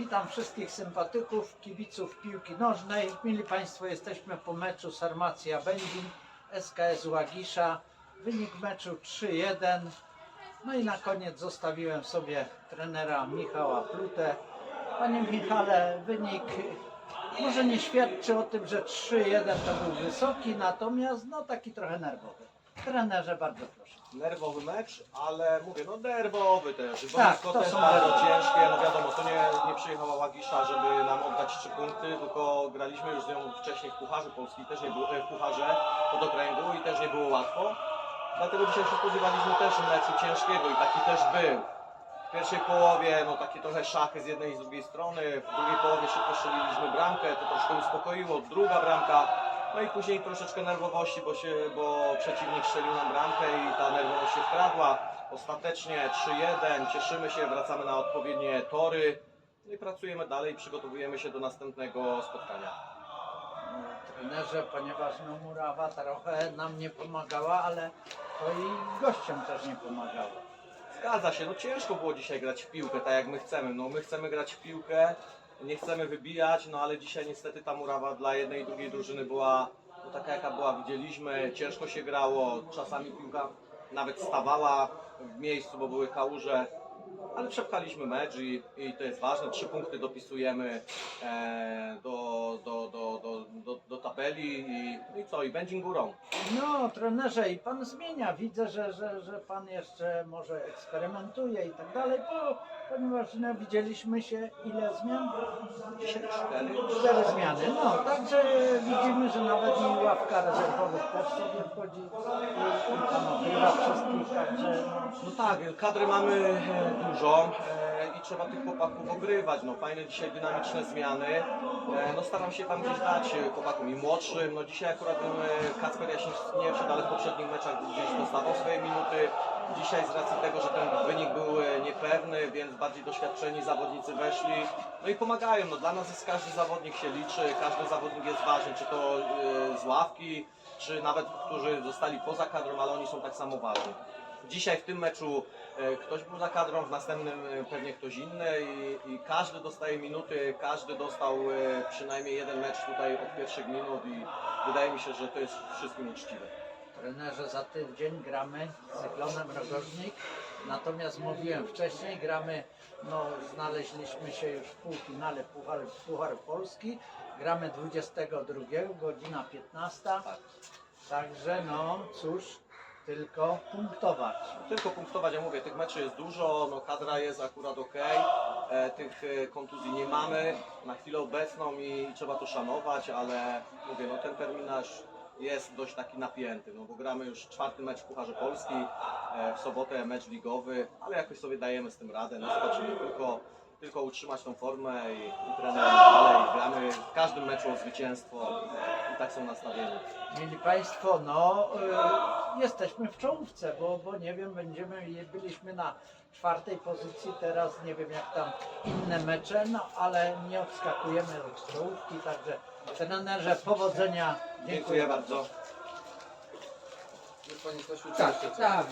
Witam wszystkich sympatyków, kibiców piłki nożnej. Mili Państwo, jesteśmy po meczu Sarmacja Będzin, SKS Łagisza. Wynik meczu 3-1. No i na koniec zostawiłem sobie trenera Michała Plutę. Panie Michale, wynik może nie świadczy o tym, że 3-1 to był wysoki, natomiast no taki trochę nerwowy. Trenerze, bardzo proszę. Nerwowy mecz, ale mówię, no nerwowy też. Tak, Boisko to też są ciężkie, no wiadomo, to nie, nie przyjechała Łagisza, żeby nam oddać trzy punkty, tylko graliśmy już z nią wcześniej w Pucharze Polski, też nie było, e, w Pucharze pod okręgu i też nie było łatwo. Dlatego dzisiaj się spodziewaliśmy też meczu ciężkiego i taki też był. W pierwszej połowie, no takie trochę szachy z jednej i z drugiej strony, w drugiej połowie szybko strzeliliśmy bramkę, to troszkę uspokoiło, druga bramka, no i później troszeczkę nerwowości, bo, się, bo przeciwnik strzelił nam bramkę i ta nerwowość się wkradła. Ostatecznie 3-1, cieszymy się, wracamy na odpowiednie tory no i pracujemy dalej, przygotowujemy się do następnego spotkania. trenerze, ponieważ no murawa trochę nam nie pomagała, ale to i gościom też nie pomagało. Zgadza się, no ciężko było dzisiaj grać w piłkę tak jak my chcemy. No my chcemy grać w piłkę, nie chcemy wybijać, no ale dzisiaj niestety ta murawa dla jednej i drugiej drużyny była no, taka jaka była, widzieliśmy, ciężko się grało, czasami piłka nawet stawała w miejscu, bo były kałuże, ale przepchaliśmy mecz i, i to jest ważne, trzy punkty dopisujemy e, do, do, do, do, do, do tabeli i, no i co, i będzie górą. No, trenerze, i pan zmienia. Widzę, że, że, że pan jeszcze może eksperymentuje i tak dalej, bo, ponieważ no, widzieliśmy się ile zmian? Dzisiaj cztery. Cztery zmiany. No, także widzimy, że nawet i ławka rezerwowych też sobie wchodzi i, i pan odbiera wszystkich, także no, No tak, kadry mamy e, dużą e, i trzeba tych chłopaków ogrywać. No fajne dzisiaj dynamiczne zmiany. E, no staram się tam gdzieś dać e, chłopakom i młodszym. No dzisiaj akurat e, Kacper nie wszedł, ale w poprzednich meczach gdzieś dostawał swoje minuty. Dzisiaj z racji tego, że ten wynik był e, niepewny, więc bardziej doświadczeni zawodnicy weszli. No i pomagają. No dla nas jest każdy zawodnik się liczy, każdy zawodnik jest ważny, czy to e, z ławki, czy nawet którzy zostali poza kadrą, ale oni są tak samo ważni. Dzisiaj w tym meczu e, ktoś był za kadrą, w następnym e, pewnie ktoś inny i, i każdy dostaje minuty, każdy dostał e, przynajmniej jeden mecz tutaj od pierwszych minut i wydaje mi się, że to jest wszystkim uczciwe. trenerze za tydzień gramy z Cyklonem Rogoźnik. Natomiast mówiłem wcześniej, gramy, no znaleźliśmy się już w półfinale Puchar, Puchar Polski. Gramy 22, godzina 15. Tak. Także no cóż, tylko punktować. Tylko punktować, ja mówię, tych meczy jest dużo, no kadra jest akurat ok, e, tych e, kontuzji nie mamy na chwilę obecną i trzeba to szanować, ale mówię, no ten terminarz jest dość taki napięty, no bo gramy już czwarty mecz w Pucharze Polski, e, w sobotę mecz ligowy, ale jakoś sobie dajemy z tym radę, no zobaczymy, tylko, tylko utrzymać tą formę i, i trenujemy dalej, gramy w każdym meczu o zwycięstwo i tak są nastawieni. Mieli Państwo, no y, jesteśmy w czołówce, bo, bo nie wiem, będziemy, byliśmy na czwartej pozycji, teraz nie wiem jak tam inne mecze, no ale nie odskakujemy od czołówki, także trenerze powodzenia. Dziękuję bardzo. Panie Stasiu, Tak, tak.